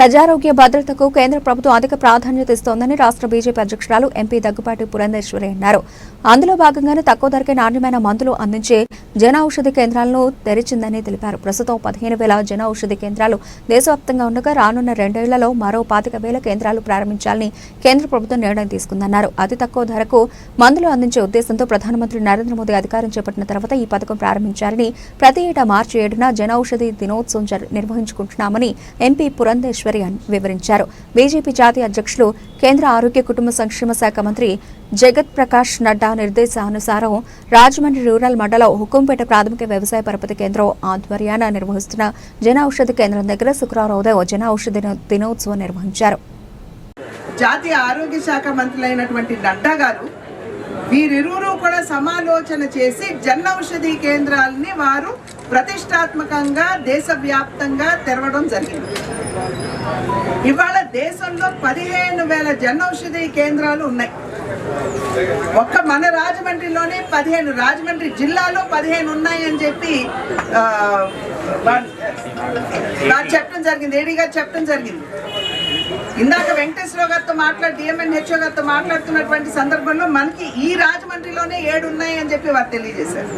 ప్రజారోగ్య భద్రతకు కేంద్ర ప్రభుత్వం అధిక ప్రాధాన్యత ఇస్తోందని రాష్ట్ర బీజేపీ అధ్యక్షురాలు ఎంపీ దగ్గుపాటి పురంధేశ్వరి అన్నారు. అందులో భాగంగానే తక్కువ ధరకే నాణ్యమైన మందులు అందించే జన ఔషధి కేంద్రాలను తెరిచిందని తెలిపారు. ప్రస్తుతం పదిహేను వేల జన ఔషధి కేంద్రాలు దేశవ్యాప్తంగా ఉండగా రానున్న రెండేళ్ళలో మరో పాతిక వేల కేంద్రాలు ప్రారంభించాలని కేంద్ర ప్రభుత్వం నిర్ణయం తీసుకుందన్నారు. అతి తక్కువ ధరకు మందులు అందించే ఉద్దేశంతో ప్రధానమంత్రి నరేంద్ర మోదీ అధికారం చేపట్టిన తర్వాత ఈ పథకం ప్రారంభించారని ప్రతి ఏటా మార్చి ఏడున జన ఔషధి దినోత్సవం నిర్వహించుకుంటున్నామని ఎంపీ పురంధేశ్వరి అన్- వివరించారు. బీజేపీ జాతీయ అధ్యక్షులు కేంద్ర ఆరోగ్య కుటుంబ సంక్షేమ శాఖ మంత్రి జగత్ ప్రకాష్ నడ్డా నిర్దేశానుసారం రాజమండ్రి రూరల్ మండలం హుకుంపేట ప్రాథమిక వ్యవసాయ పరపతి కేంద్రం ఆధ్వర్యాన నిర్వహిస్తున్న జన ఔషధి కేంద్రం దగ్గర శుక్రవారం ఉదయం జన ఔషధి దినోత్సవం నిర్వహించారు. జాతీయ ఆరోగ్య శాఖ మంత్రులైనటువంటి నడ్డా గారు వీరిరువురు కూడా సమాలోచన చేసి జన్ ఔషధి కేంద్రాలని వారు ప్రతిష్టాత్మకంగా దేశవ్యాప్తంగా తెరవడం జరిగింది. ఇవాళ దేశంలో పదిహేను వేల జన్ ఔషధి కేంద్రాలు ఉన్నాయి. ఒక్క మన రాజమండ్రిలోనే పదిహేను రాజమండ్రి జిల్లాలో పదిహేను ఉన్నాయని చెప్పి నాకు చెప్పడం జరిగింది ఏడీగా చెప్పడం జరిగింది. ఇందాక వెంకటేశ్వర గారితో మాట్లాడి డిఎంఎన్ హెచ్ఓ గారితో మాట్లాడుతున్నటువంటి సందర్భంలో మనకి ఈ రాజమండ్రిలోనే ఏడు ఉన్నాయి అని చెప్పి వారు తెలియజేశారు.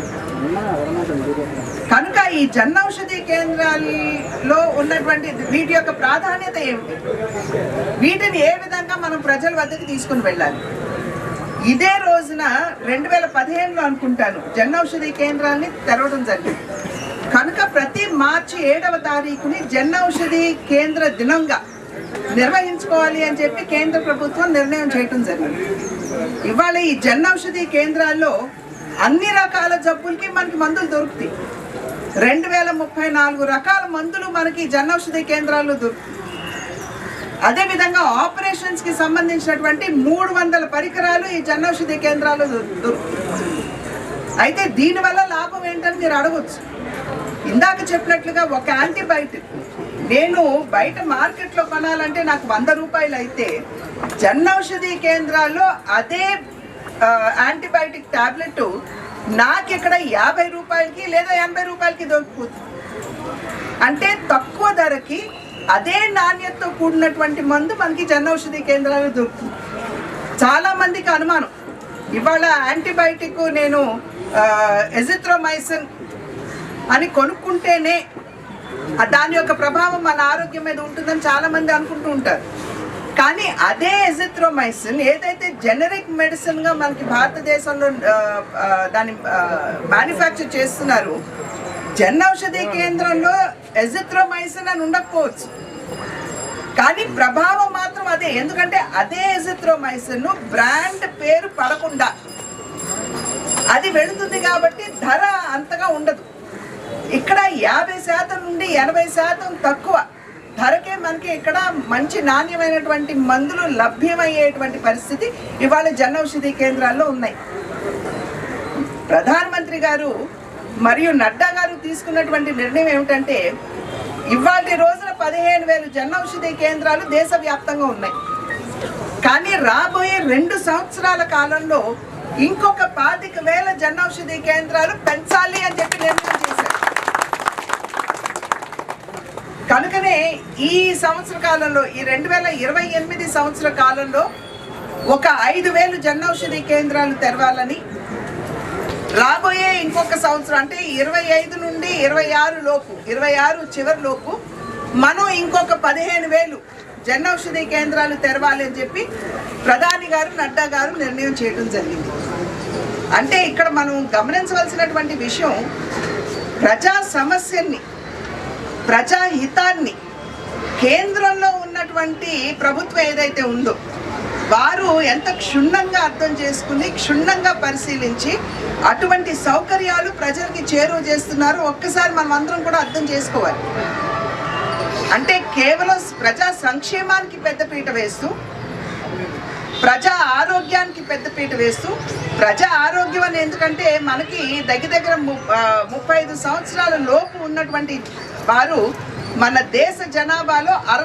కనుక ఈ జన్ ఔషధి కేంద్రాల్లో ఉన్నటువంటి వీటి యొక్క ప్రాధాన్యత ఏమిటి? వీటిని ఏ విధంగా మనం ప్రజల వద్దకు తీసుకుని వెళ్ళాలి? ఇదే రోజున రెండు వేల పదిహేనులో అనుకుంటాను జన్ ఔషధి కేంద్రాన్ని తెరవడం జరిగింది. కనుక ప్రతి మార్చి ఏడవ తారీఖుని జన్ ఔషధి కేంద్ర దినంగా నిర్వహించుకోవాలి అని చెప్పి కేంద్ర ప్రభుత్వం నిర్ణయం చేయటం జరిగింది. ఇవాళ ఈ జన్ ఔషధి కేంద్రాల్లో అన్ని రకాల జబ్బులకి మనకి మందులు దొరుకుతాయి. రెండు వేల ముప్పై నాలుగు రకాల మందులు మనకి జన్ ఔషధి కేంద్రాల్లో దొరుకుతాయి. అదేవిధంగా ఆపరేషన్స్కి సంబంధించినటువంటి మూడు వందల పరికరాలు ఈ జన్ ఔషధి కేంద్రాలు దొరుకుతాయి. అయితే దీనివల్ల లాభం ఏంటని మీరు అడగచ్చు. ఇందాక చెప్పినట్లుగా ఒక యాంటీబయాటిక్ నేను బయట మార్కెట్లో కొనాలంటే నాకు వంద రూపాయలు అయితే జన్ ఔషధి కేంద్రాల్లో అదే యాంటీబయాటిక్ టాబ్లెట్ నాకు ఇక్కడ యాభై రూపాయలకి లేదా ఎనభై రూపాయలకి దొరికిపోతుంది అంటే తక్కువ ధరకి అదే నాణ్యతతో కూడినటువంటి మందు మనకి జన్ ఔషధి కేంద్రాలు దొరుకుతుంది. చాలామందికి అనుమానం. ఇవాళ యాంటీబయాటిక్ నేను ఎజిత్రోమైసిన్ అని కొనుక్కుంటేనే దాని యొక్క ప్రభావం మన ఆరోగ్యం మీద ఉంటుందని చాలా మంది అనుకుంటూ ఉంటారు. కానీ అదే ఎజిత్రోమైసిన్ ఏదైతే జెనరిక్ మెడిసిన్గా మనకి భారతదేశంలో దాని దాన్ని మ్యానుఫ్యాక్చర్ చేస్తున్నారు జన్ ఔషధి కేంద్రంలో ఎజిత్రోమైసిన్ అని ఉండకపోవచ్చు. కానీ ప్రభావం మాత్రం అదే. ఎందుకంటే అదే ఎజిత్రోమైసిన్ బ్రాండ్ పేరు పడకుండా అది వెళుతుంది కాబట్టి ధర అంతగా ఉండదు. ఇక్కడ యాభై శాతం ఎనభై శాతం తక్కువ. ధరకే మనకి ఇక్కడ మంచి నాణ్యమైనటువంటి మందులు లభ్యమయ్యేటువంటి పరిస్థితి ఇవాళ జన ఔషధి కేంద్రాల్లో ఉన్నాయి. ప్రధానమంత్రి గారు మరియు నడ్డా గారు తీసుకున్నటువంటి నిర్ణయం ఏమిటంటే ఇవాటి రోజున పదిహేను వేలు జన ఔషధి కేంద్రాలు దేశవ్యాప్తంగా ఉన్నాయి. కానీ రాబోయే రెండు సంవత్సరాల కాలంలో ఇంకొక పాతిక వేల జన ఔషధి కేంద్రాలు పెంచాలి అని చెప్పి నిర్ణయం ఈ సంవత్సర కాలంలో ఈ రెండు వేల ఇరవై ఎనిమిది సంవత్సర కాలంలో ఒక ఐదు వేలు జనౌషధి కేంద్రాలు తెరవాలని రాబోయే ఇంకొక సంవత్సరం అంటే ఇరవై ఐదు నుండి ఇరవై ఆరు లోపు ఇరవై ఆరు చివరిలోపు మనం ఇంకొక పదిహేను వేలు జనౌషధి కేంద్రాలు తెరవాలి అని చెప్పి ప్రధాని గారు నడ్డా గారు నిర్ణయం చేయడం జరిగింది. అంటే ఇక్కడ మనం గమనించవలసినటువంటి విషయం ప్రజా సమస్యని ప్రజా హితాన్ని కేంద్రంలో ఉన్నటువంటి ప్రభుత్వం ఏదైతే ఉందో వారు ఎంత క్షుణ్ణంగా అర్థం చేసుకుని క్షుణ్ణంగా పరిశీలించి అటువంటి సౌకర్యాలు ప్రజలకి చేరువ చేస్తున్నారు ఒక్కసారి మనం అందరం కూడా అర్థం చేసుకోవాలి. అంటే కేవలం ప్రజా సంక్షేమానికి పెద్దపీట వేస్తూ ప్రజా ఆరోగ్యానికి పెద్దపీట వేస్తూ ప్రజా ఆరోగ్యం అని ఎందుకంటే మనకి దగ్గర దగ్గర ము- ముప్పై ఐదు సంవత్సరాల లోపు ఉన్నటువంటి వారు మన దేశ జనాభాలో అరవై